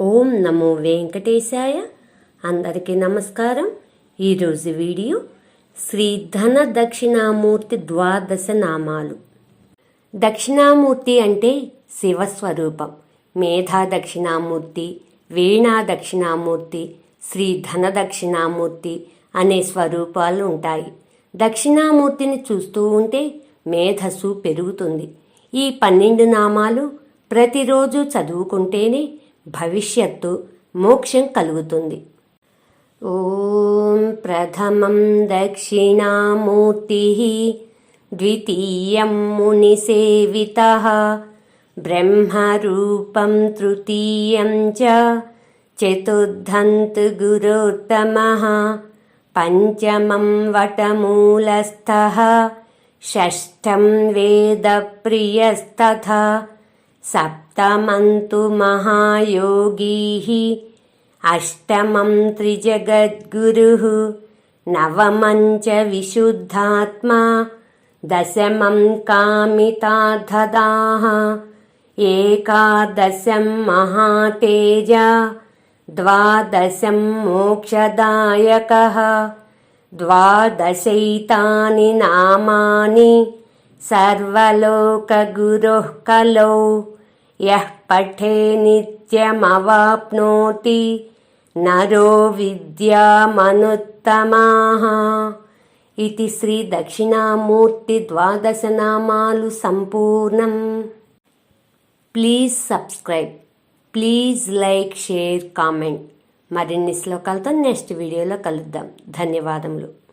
ఓం నమో వెంకటేశాయ. అందరికీ నమస్కారం. ఈరోజు వీడియో శ్రీ ధన దక్షిణామూర్తి ద్వాదశ నామాలు. దక్షిణామూర్తి అంటే శివస్వరూపం. మేధా దక్షిణామూర్తి వీణా దక్షిణామూర్తి శ్రీ ధన దక్షిణామూర్తి అనే స్వరూపాలు ఉంటాయి. దక్షిణామూర్తిని చూస్తూ ఉంటే మేధస్సు పెరుగుతుంది. ఈ పన్నెండు నామాలు ప్రతిరోజు చదువుకుంటేనే భవిష్యత్తు మోక్షం కలుగుతుంది. ఓం ప్రథమం దక్షిణామూర్తి ద్వితీయం మునిసేవిత బ్రహ్మరూపం తృతీయం చ చతుర్థంత్ గురోత్తమ పంచమం వటమూలస్థः షష్టం వేదప్రియస్తథా सप्तमं तु महायोगीः अष्टमं त्रिजगद्गुरुः नवमं च विशुद्धात्मा दशमम् कामिताधदाः एकादशं महातेजा द्वादशं मोक्षदायकः द्वादशैतानि नामानि కలౌ యః పఠే నిత్యమవాప్నోతి నరో విద్యామనుత్తమాः. ఇది శ్రీ దక్షిణామూర్తి ద్వాదశనామాలు సంపూర్ణం. Please subscribe please like share comment. మరిన్ని శ్లోకాలతో నెక్స్ట్ వీడియోలో కలుద్దాం. ధన్యవాదములు.